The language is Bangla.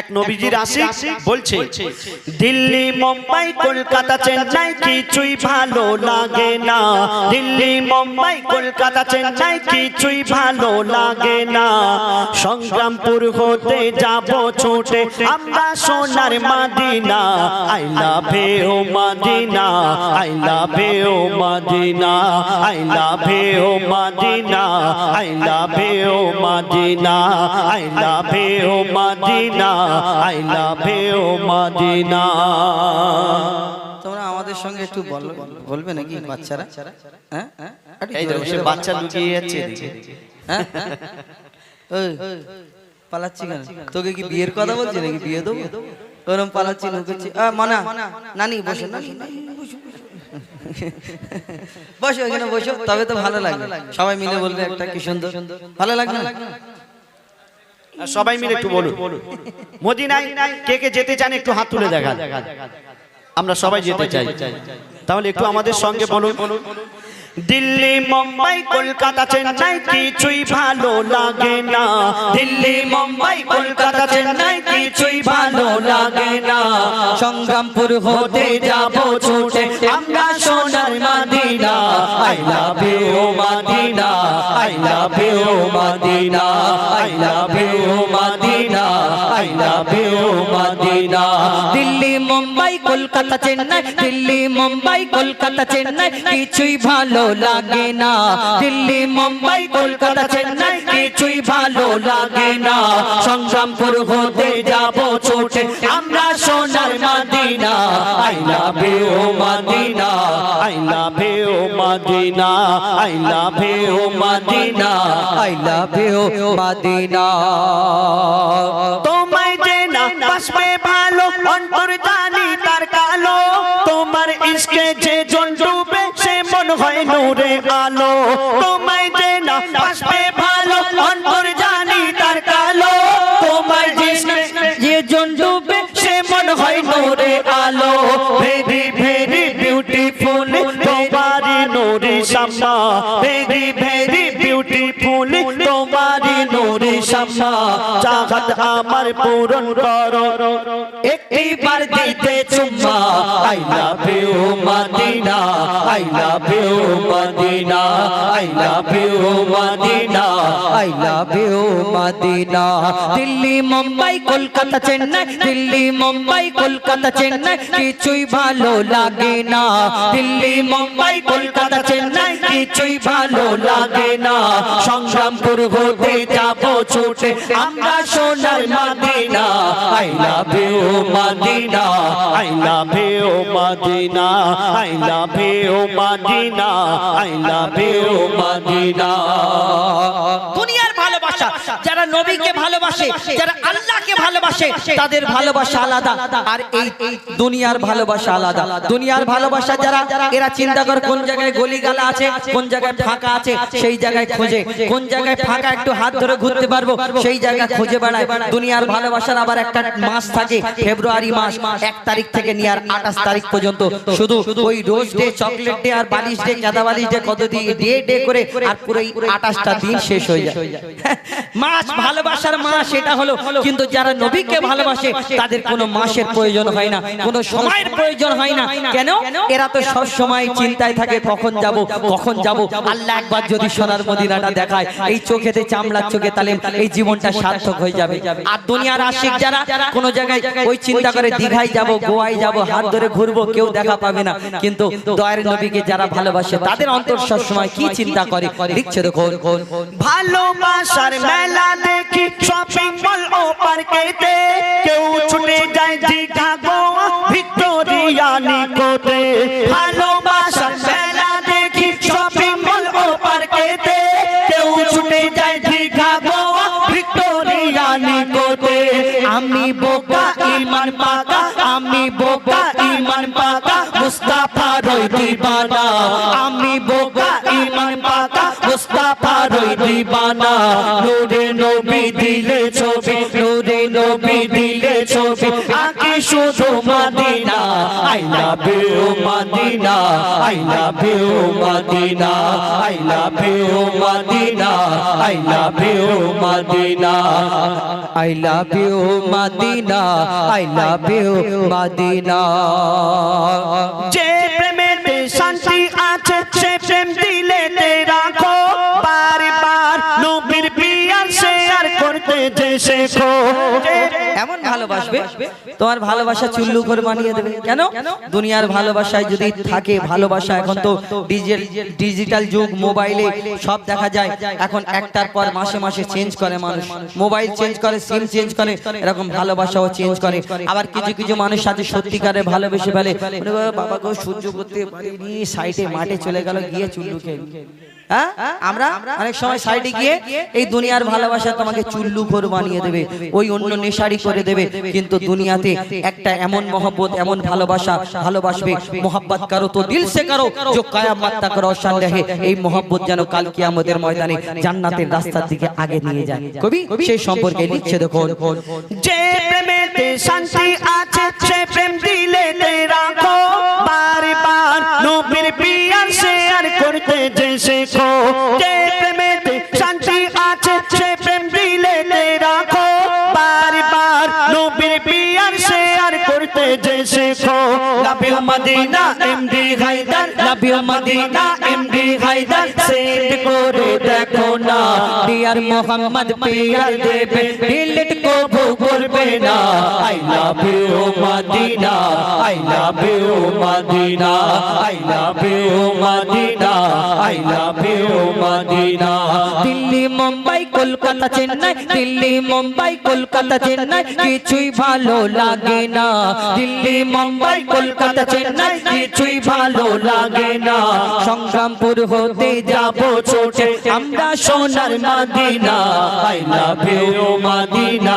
এক নবীজির আসি বলছে দিল্লি মুম্বাই কলকাতা চেন্নাই কিছুই ভালো লাগে না। দিল্লি মুম্বাই কলকাতা চেন্নাই কিছুই ভালো লাগে না। সংগ্রামপুর হতে যাব ছুটে। আমরা সোনার Madina. I love you Madina. I love you Madina. I love you Madina. I love you Madina. I love you Madina. I love you Madina. তোমরা আমাদের সঙ্গে একটু বল- বলবে নাকি বাচ্চারা? হ্যাঁ? এই দেখো সে বাচ্চা লুকিয়ে যাচ্ছে হ্যাঁ? ওই, পালাচ্ছি কেন? তোকে কি বিয়ের কথা বলছি নাকি বিয়ে দেবো? ওরম পালাচ্ছি লুকাচ্ছি আ, মানা নানি বসো নানি, বসো, বসো। বসো এখানে বসো। তবে তো ভালো লাগবে। সবাই মিলে বলবে একটা কি সুন্দর। ভালো লাগবে না? সবাই মিলে একটু বলুন। মদিনায় কে কে যেতে চান একটু হাত তুলে দেখা আমরা সবাই যেতে চাই। তাহলে একটু আমাদের সঙ্গে বলুন। দিল্লি, মুম্বাই, কলকাতা, চেন্নাই কিছুই ভালো লাগে না। দিল্লি, মুম্বাই, কলকাতা, চেন্নাই কিছুই ভালো লাগে না। সংগ্রামপুর হতে যাব ছুটে আমরা সোনার Madina. I love you, Madina. I love you, Madina. I love you, Madina. I love you Madina. Delhi, Mumbai, Kolkata, Chennai, Delhi, Mumbai, Kolkata, Chennai, কিছুই ভালো লাগে না। দিল্লি, মুম্বাই, কলকাতা, চেন্নাই, কিছুই ভালো লাগে না। সংগ্রামপুর হতে যাব ছুটে আমরা সোনার Madina, I love you Madina, I love you Madina, I love you Madina, I love you Madina. তোমায় যে না বাসবে ভালো, অন্তর জানি তার কালো, তোমার ইশকে যে জন সে মন হয় নূরে আলো। তোমায় আলো ভেরি ভেরি বিউটিফুল তোমারি নূরে শামা ভেরি ভেরি বিউটিফুল তোমারি শামা চাহত আমার পূরণ করো। একটিবার দিতে চুম্মা, I love you Medina, I love you Medina, I love you Medina, I love you Medina. Delhi, Mumbai, Kolkata, Chennai, Delhi, Mumbai, Kolkata, Chennai, কিছুই ভালো লাগে না। দিল্লি, মুম্বাই, কলকাতা, চেন্নাই কিছুই ভালো লাগে না। সংগ্রাম হতে যাব ছুটে। আমরা সোনার Medina. I love you, Medina. I love you, Medina. I love you, Medina. I love you, Medina. ভালোবাসা যারা নবীকে ভালোবাসে যারা আল্লাহকে ভালোবাসে তাদের ভালোবাসা আলাদা। আর এই দুনিয়ার ভালোবাসা আলাদা। দুনিয়ার ভালোবাসা যারা এরা চিন্তা করে কোন জায়গায় গলি গালা আছে কোন জায়গায় ফাঁকা আছে সেই জায়গায় খোঁজে কোন জায়গায় ফাঁকা একটু হাত ধরে ঘুরতে পারব সেই জায়গায় খুঁজে বেড়ায় দুনিয়ার ভালোবাসার আবার একটা মাস থাকে ফেব্রুয়ারি মাস এক তারিখ থেকে নিয়ে আর আঠাশ তারিখ পর্যন্ত। শুধু ওই রোজ ডে চকলেট ডে আর বালিশ ডে চাঁদা বালিশ ডে কত দিয়ে ডে ডে করে আর পুরো আঠাশটা দিন শেষ হয়ে যায় মাস ভালোবাসার মাস সেটা হলো কিন্তু যারা নবীকে ভালোবাসে তাদের কোনো মাসের প্রয়োজন হয় না কোনো সময়ের প্রয়োজন হয় না। কেন? এরা তো সব সময় চিন্তায় থাকে কখন যাব কখন যাব আল্লাহ একবার যদি সোনার মদিনাটা দেখায় এই চোখেতে চামড়ার চোখে তাহলে এই জীবনটা সার্থক হয়ে যাবে। আর দুনিয়ার আশিক যারা কোনো জায়গায় ওই চিন্তা করে দীঘায় যাব গোয়ায় যাব হাত ধরে ঘুরবো কেউ দেখা পাবে না। কিন্তু দয়ের নবীকে যারা ভালোবাসে তাদের অন্তর সব সময় কি চিন্তা করে লিখছে দেখো ভালোবাসার মেলা দেখি শপিং মল ও পার্কেতে কেউ ছুটে যায় দীঘা গোয়া ভিক্টোরিয়া নিকোতে ভালোবাসার মেলা দেখি শপিং মল ও পার্কেতে কেউ ছুটে যায় দীঘা গোয়া ভিক্টোরিয়া নিকোতে আমি বোকা, ইমান পাকা, আমি বোকা, ইমান পাকা, মুস্তাফা রই দিবানা দিবানা নূরে নবী দিলে ছবি, নূরে নবী দিলে ছবি। আকি শুধু Medina. I love you Medina. I love you Medina. I love you Medina. I love you Medina. I love you Medina. I love you Medina. এমন ভালোবাসবে? তোমার ভালোবাসা চুল্লু করে বানিয়ে দেবে। কেন? দুনিয়ার ভালোবাসায় যদি থাকে ভালোবাসা এখন তো ডিজিটাল যুগ মোবাইলে সব দেখা যায়। এখন একটার পর মাসে মাসে চেঞ্জ করে মানুষ। মোবাইল চেঞ্জ করে সিম চেঞ্জ করে এরকম ভালোবাসাও চেঞ্জ করে। আবার কিছু কিছু মানুষ সাথে সত্যিকারে ভালোবেসে ফেলে। করো, বাবা গো সহ্য করতে পারিনি। সাইডে মাঠে চলে গেল গিয়ে চুল্লু খেয়ে হ্যাঁ? আমরা অনেক সময় সাইডে গিয়ে এই দুনিয়ার ভালোবাসা তোমাকে চুল্লু ঘর বানিয়ে দেবে, ওই অন্য নেশারি করে দেবে, কিন্তু দুনিয়াতে একটা এমন মহব্বত, এমন ভালোবাসা ভালোবাসবে, মোহাব্বত করো তো দিল সে করো जो কায়ামত তক রোশন রহে এই মোহাব্বত যেন কাল কিয়ামতের ময়দানে জান্নাতের রাস্তার দিকে আগে নিয়ে যায়। কবি, সেই সম্পর্কে লিখছে দেখো যে প্রেমেতে শান্তি আছে, সে প্রেম দিলেতে রাখো। বারবার নবীর পিয়ার শেয়ার করতে যে শেখো, যে প্রেমেতে শান্তি আছে, সে প্রেম দিলেতে রাখো। বারবার নবীর পিয়ার শেয়ার করতে যে শেখো। লাভে মদিনা, এমডি হায়দার লাভে মদিনা, এমডি হায়দার, সেট করে দেখো না। ডিয়ার মোহাম্মদ পিয়ার দেবে ডিলিট করবে না। I love you, Medina. I love you, Medina. I love you, Medina. I love you, Medina. Delhi, Mumbai, Kolkata, Chennai. Delhi, Mumbai, Kolkata, Chennai. কিছুই ভালো লাগে না। দিল্লি, মুম্বাই, কলকাতা, চেন্নাই। কিছুই ভালো লাগে না। সংগ্রামপুর হতে যাব ছোটে। আমরা সোনার Medina. I love you, Medina.